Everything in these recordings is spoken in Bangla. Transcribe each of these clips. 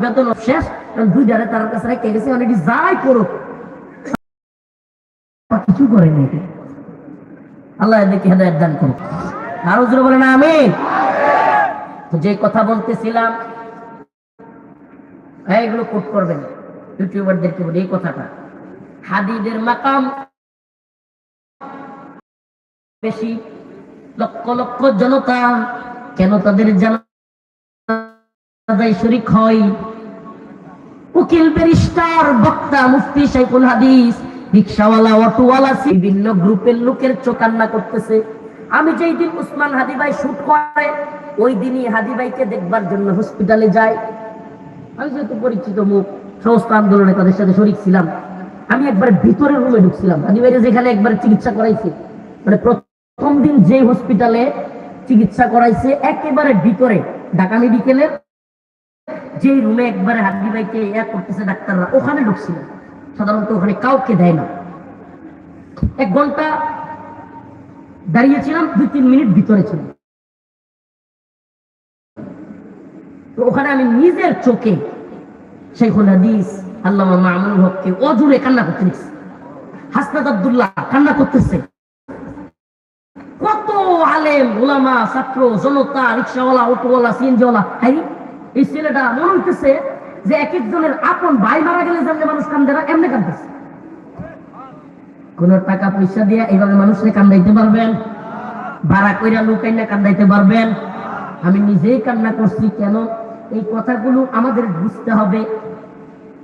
বেতন শেষ, কারণ দুই জারে তার কাছে রেখে গেছে অনেক যাই করুক। কিছু আল্লাহ এদেরকে হেদায়ত দান করুক। আরও জোরে বলেন আমি যে কথা বলতেছিলাম, এগুলো কোট করবেন। ইউটিউবারদেরকে বলি, এই কথাটা। হাদিদের মাকাম বেশি, লক্ষ লক্ষ জনতা, কেন তাদের জানাজায় শরিক হয়? উকিল ব্যারিস্টার, বক্তা, মুফতি শাইখুল হাদিস, রিক্সাওয়ালা, অটোওয়ালা, বিভিন্ন গ্রুপের লোকের চোকান্না করতেছে। আমি যেই দিন উসমান হাদি ভাই শুট করে, ওই দিনই হাদি ভাইকে দেখবার জন্য হসপিটালে যাই। আমি যেহেতু পরিচিত মুখ, সমস্ত আন্দোলনে তাদের সাথে শরিক ছিলাম। আমি একবার ভিতরে রুমে ঢুকছিলাম। হাদি ভাইরে যেখানে একবার চিকিৎসা করাইছে মানে প্রথম দিন যে হসপিটালে চিকিৎসা করাইছে, একেবারে ভিতরে, ঢাকা মেডিকেলের যে রুমে একবারে হাড্ডি ভাইকে ইয়া করতেছে ডাক্তাররা, ওখানে ঢুকছিল সাধারণত ওখানে কাউকে দেয় না। এক ঘণ্টা দাঁড়িয়েছিলাম, দুই তিন মিনিট ভিতরে ছিলাম। ওখানে আমি নিজের চোখে শেখুল হাদিস, আল্লামা মামুন হককে অজুরে কান্না করতে দেখছি। হাসনাত আব্দুল্লাহ কান্না করতেছে। কত আলেম ওলামা ছাত্র, জনতা, রিক্সাওয়ালা, অটোওয়ালা, সিএনজিওয়ালা, হাই এই ছেলেটা মনে হইতেছে যে এক একজনের আপন ভাই মারা গেলে যেমনি মানুষ কান্দে না এমনি কান্দতেছে কোন টাকা পয়সা দিয়ে এইভাবে মানুষকে কান্দাইতে পারবেন? ভাড়া কইরা লুকাই না কান্দাইতে পারবেন? আমি নিজেই কান্না করছি, কেন? এই কথাগুলো আমাদের বুঝতে হবে।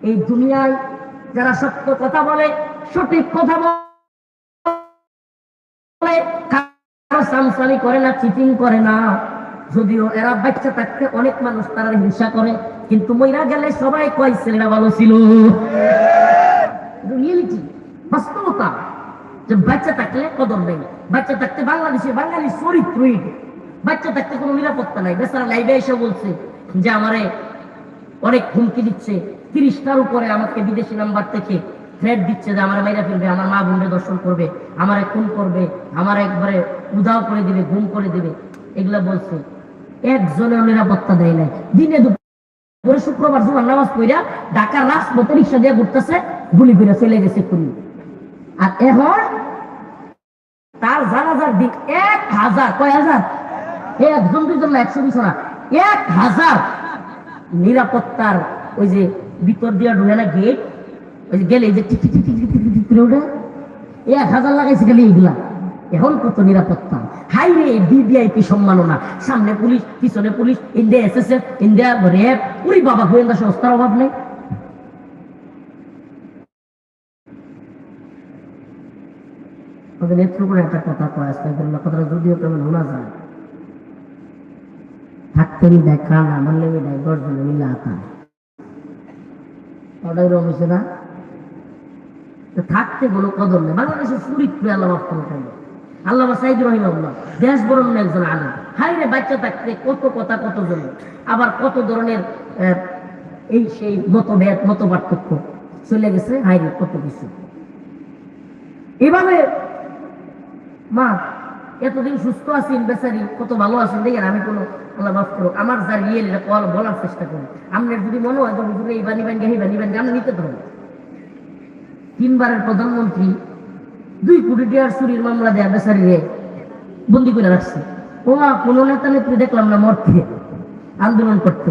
এই দুনিয়ায় যারা সত্য কথা বলে, সঠিক কথা বলে কারও না, চিটিং করে না। যদিও এরা বাচ্চা থাকতে অনেক মানুষ তারা হিংসা করে, কিন্তু মইরা গেলে সবাই কয়, ছেলেরা ভালো ছিল। বাস্তবতা, যে বাচ্চা থাকলে কদর নেই। বাচ্চা থাকতে বাংলাদেশে বাঙালি বাচ্চা থাকতে কোনো নিরাপত্তা নাই। বেচারা লাইভে এসে বলছে যে আমারে অনেক হুমকি দিচ্ছে। তিরিশটার উপরে আমাকে বিদেশি নাম্বার থেকে থ্রেট দিচ্ছে যে আমার মাইরা ফেলবে, আমার মা বোনকে দর্শন করবে, আমারে খুন করবে, আমার একবারে উদাও করে দিবে, গুম করে দিবে। এগুলা বলছে। একজনের নিরাপত্তা দেয় নাই দিনে দুপুরে শুক্রবার জুমার নামাজ পড়া ঢাকার রাজপথে রিক্সা দিয়ে ঘুরতেছে গুলি করে চলে গেছে খুনি আর এখন তার জানাজার দিন এক হাজার কয় হাজার একজন দুজন না একশো দুশো না এক হাজার নিরাপত্তার ওই যে ভিতর দিয়ে ঢুকে না গেট ওই যে গেলে এই যে টিক টিক টিক করে ওঠে এক হাজার লাগাইছে খালি এইগুলা এখন কত নিরাপত্তা? হাই রে সম্মাননা। সামনে পুলিশ, পিছনে police, India SSF, India RAB. উরি বাবা, গোয়েন্দা সংস্থার অভাব নেই? কথাটা যদিও যায়। না? মানলে দেয় থাকতে কোনো কদর নেই। বাংলাদেশের চরিত্রে আল্লাহ করে আল্লাহ সাইদ রহিমাল্লাহ দেশ বরণ একজন আলেম। হাই রে বাচ্চা থাকতে কত কথা, কত জন আবার কত ধরনের এই সেই মতভেদ মত পার্থক্য চলে গেছে হাই রে কত কিছু। এভাবে মা, এতদিন সুস্থ আছেন, বেচারি, কত ভালো আছেন, দেখেন আমি কোনো, আল্লাহ মাফ করো আমার যা রিয়েল কল বলার চেষ্টা করি। আপনার যদি মনে হয় তো এই বানি বানি এই বানি বানি আমরা নিতে পারব তিনবারের প্রধানমন্ত্রী দুই কোটি টাকার চুরির মামলা দেয়া বেচারি রে, বন্দি করে রাখছে। ও কোনো নেতা নেত্রী দেখলাম না মরতে। আন্দোলন করতে।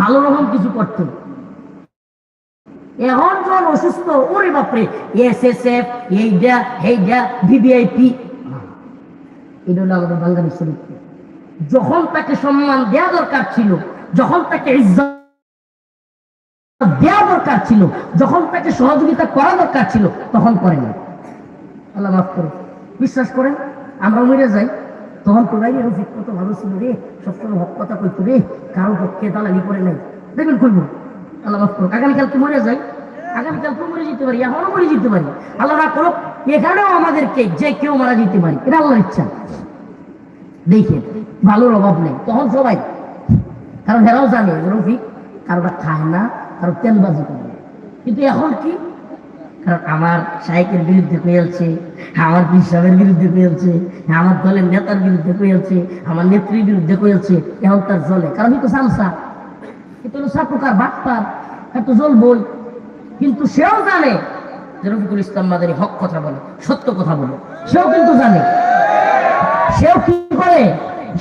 ভালো রকম কিছু করতে। এখন যখন অসুস্থ, ওরে বাপরে, এসএসএফ এইটা এইটা ভিভিআইপি। এটা হলো আমাদের বাঙালি চরিত্র। যখন তাকে সম্মান দেওয়া দরকার ছিল, যখন তাকে ইজ্জত দেওয়া দরকার ছিল, যখন তাকে সহযোগিতা করা দরকার ছিল, তখন করে না আল্লাহ মাফ করো বিশ্বাস করেন আমরা মরে যাই। তখন তো ভাই রফিক কত ভালো ছিল রে, সবসময় হক কথা কইতো রে, কারও পক্ষে দালালি করে নাই। দেখবেন কইব, আল্লাহ মাফ করো আগামীকাল তো মরে যাই। আগামীকাল তো মরে যেতে পারি, এখনও মরে যেতে পারি। আল্লাহ না করো এখানেও আমাদেরকে যে কেউ মারা যেতে পারি। এটা আল্লাহর ইচ্ছা। দেখে ভালোর অভাব নেই। তখন সবাই, কারণ হেরাও জানে রফিক কারোটা খায় না, কারও তেলবাজি করে। কিন্তু এখন কি? কারণ আমার শাহেকের বিরুদ্ধে পেয়েছে, আমার পিসাবের বিরুদ্ধে পেয়েছে, আমার দলের নেতার বিরুদ্ধে পেয়েছে, আমার নেত্রীর বিরুদ্ধে পেয়েছে এখন তার জলে। কারণ তো সামসা কিন্তু সাপুকার বাটপার এত জ্বলবই কিন্তু সেও জানে যে রফিকুল ইসলাম মাদারি হক কথা বলে, সত্য কথা বলে। সেও কিন্তু জানে। সেও কি করে?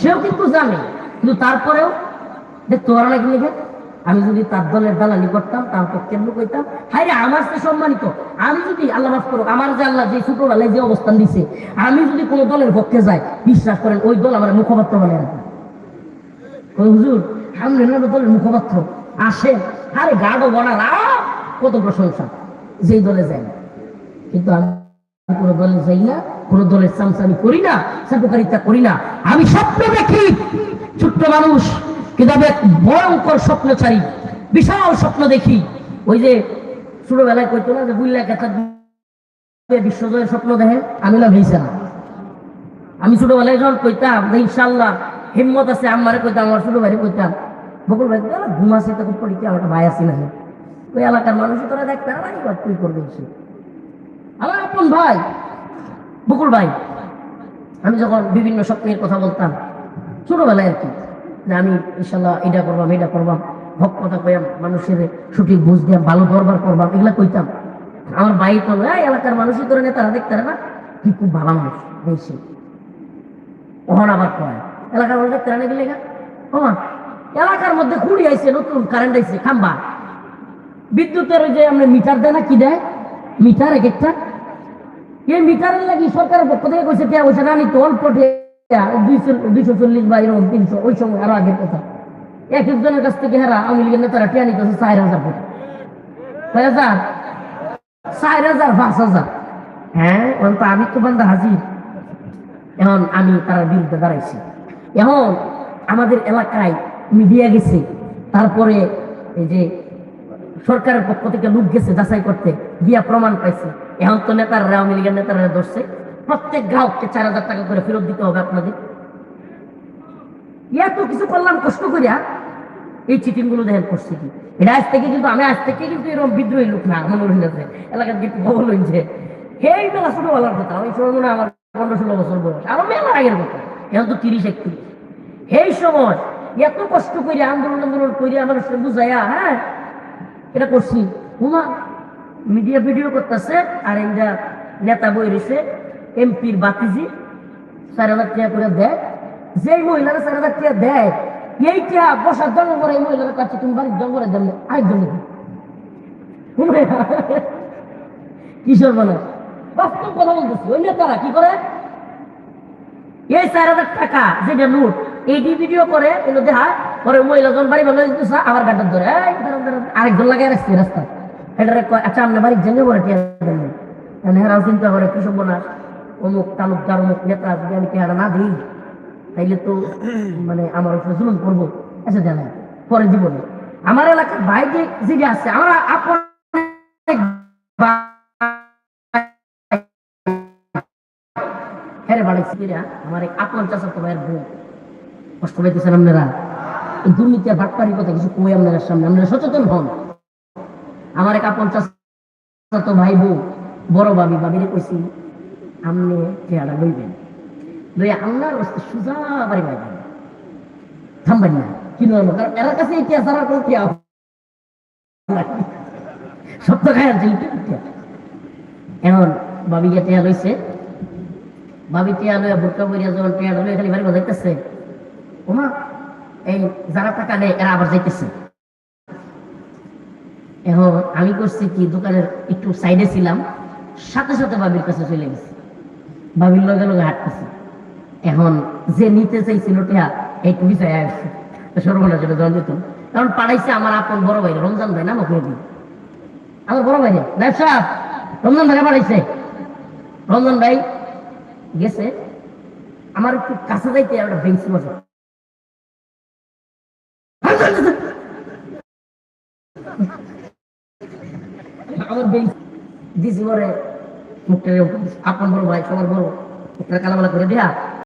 সেও কিন্তু জানে। কিন্তু তারপরেও দেখতে পারো না কি লিখে? আমি যদি তার দলের দালালি করতাম তার পক্ষে লোক হইতাম হাই রে আমার সে সম্মানিত। আমি যদি আল্লাহ মাফ করুক আমার যে আল্লাহ যে ছোটবেলায় যে অবস্থান দিছে আমি যদি কোনো দলের পক্ষে যাই বিশ্বাস করেন ওই দল আমার মুখপাত্র বানিয়ে রাখবে। হুজুর সামনে দলের মুখপাত্র? আসেন আরে গাঢ় বনার আ, কত প্রশংসা। যেই দলে যায় না। কিন্তু আমি কোনো দলে যাই না কোনো দলের চামচামি করি না সাকুকারিতা করি না। আমি স্বপ্ন দেখি ছোট্ট মানুষ কিন্তু আমি এক ভয়ঙ্কর স্বপ্ন চাই বিশাল স্বপ্ন দেখি। ওই যে ছোটবেলায় কইতো না যে বুল্লা কথা বিশ্বজয়ের স্বপ্ন দেখে, আমি না ভেসে না আমি ছোটবেলায় যখন কইতাম যে ইনশাল্লাহ হিম্মত আছে আমারে কইতাম, আমার ছোট ভাই কইতাম, বকুল ভাই তারা ঘুম আছে, তখন পড়ি কি, আমার ভাই আছি না ওই এলাকার মানুষ তোরা দেখতে না এবার তুই করবে আমার আপন ভাই, বকুল ভাই, আমি যখন বিভিন্ন স্বপ্নের কথা বলতাম, ছোটবেলায় আর কি যে আমি ইনশাল্লাহ এটা করবাম এটা করবাম। হক কথা কইয়াম, মানুষের সঠিক বুঝ দিয়াম, ভালো দরবার করবাম, এগুলা কইতাম। আমার ভাই তো এই এলাকার মানুষই তোরা নেতারা দেখতে না। তুই খুব ভালো মানুষ বেশি ওহন আবার কয়, এলাকার মধ্যে কেরানি গেলে ওমা এলাকার মধ্যে খুঁড়ি আইছে, নতুন কারেন্ট আইছে, খাম্বা। বিদ্যুতের ওই যে আমরা মিটার দেয় না, কি দেয়? মিটার এক একটা। এই মিটারের লাগি সরকারের পক্ষ থেকে কইছে টিয়া কইছে রানি তো অল্প হ্যাঁ আমি তো বান্ধা হাজির। এখন আমি তার বিরুদ্ধে দাঁড়াইছি। এখন আমাদের এলাকায় মিডিয়া গেছে, তারপরে এই যে সরকারের পক্ষ থেকে লোক গেছে যাচাই করতে, গিয়া প্রমাণ পাইছে। এখন তো নেতারা, আওয়ামী লীগের নেতারা ধরছে। প্রত্যেক গ্রাহককে চার হাজার টাকা করে ফেরত দিতে হবে আপনাদের। এত কিছু করলাম, কষ্ট করিয়া এই চিটিংগুলো দেখেন করছে কি? এটা আজ থেকে কিন্তু, আমি আজ থেকে কিন্তু এরকম বিদ্রোহী লোক না মনে হইলেছে এলাকার কিন্তু খবর হইছে সেই বেলা ছোটবেলার কথা, ওই সময় মনে আমার পনেরো ষোলো বছর বয়স, আরও মেলা আগের কথা, এখন তো তিরিশ, একত্রিশ। সেই সময় এত কষ্ট করে আন্দোলন আন্দোলন করে মানুষকে বুঝাইয়া হ্যাঁ এটা করছি। হুমা মিডিয়া ভিডিও করতেছে, আর এটা নেতা বই রয়েছে এমপির বাতিজি চার হাজার টাকা করে দেয়। যেই মহিলারা চার হাজার টাকা দেয় এইটা বসার জন্ম করে এই মহিলারা কাছে, তুমি বাড়ির জন্ম করে দেন আরেকজন দেখি কিশোর মানে? বাস্তব কথা বলতেছি, ওই নেতারা কি করে? এই চার হাজার টাকা যেটা নোট এইটি ভিডিও করে, এগুলো দেখায় পরে মহিলা জন বাড়ি ভালো দিতেছে, আবার গাটার ধরে, এই আরেকজন লাগাই রাখছে রাস্তা এটা আচ্ছা আপনি বাড়ির জেনে পরে টিয়া হেরাও চিন্তা করে কৃষক বোনাস অমুক তালুকদার, অমুক নেতা যদি আমি টিয়াটা না দিই, তাইলে তো মানে আমার উপরে জুলুম করব। আচ্ছা জানেন পরে জীবনে। আমার এলাকার ভাই যে আছে, আমার হ্যাঁ বাড়ি সিরা আমার এক আপন চাষা তো ভাইয়ের বউ। কষ্ট পাইতেছেন আপনারা? দুর্নীতি আর ভাটপাড়ির কথা কিছু কই আপনাদের সামনে? আপনারা সচেতন হন। আমার এক আপন চাষা তো ভাই বউ, বড় ভাবি, ভাবিরে কইছি আমনে চেহারা লইবেন। লইয়া আল্লাহর সুজা বাড়ি পাইবেন থামবেন না, কি কারণ এর কাছে ইতিহাস আর কোনো সত্য খায় এখন বাবি গিয়ে টিয়া লইছে। ভাবি টিয়া লইয়া বুটকা বইয়া যখন টিয়া লইয়া খালি বাড়ি বাজাইতেছে, ওমা, এই যারা টাকা নেয় এরা আবার যাইতেছে। এখন আমি করছি কি, দোকানের একটু সাইডে ছিলাম, সাথে সাথে বাবির কাছে চলে গেছি। বাবির লগে লগে এখন যে নিতে চাইছিল টিয়া এইটু বিষয় আসছে। সর্বনা জল দিত। কারণ পাড়াইছে আমার আপন বড় ভাই, রমজান ভাই না মকুরদি আমার বড় ভাই ব্যবসা? রমজান ভাই পাড়াইছে রমজান ভাই গেছে। আমার একটু কাছে যাইতে একটা বেঞ্চি বসে আমার দিছি, পরে মুখটা এরকম করে দিছি। আপন বড় ভাই সবার বড় মুখটা কালামালা করে দেয়া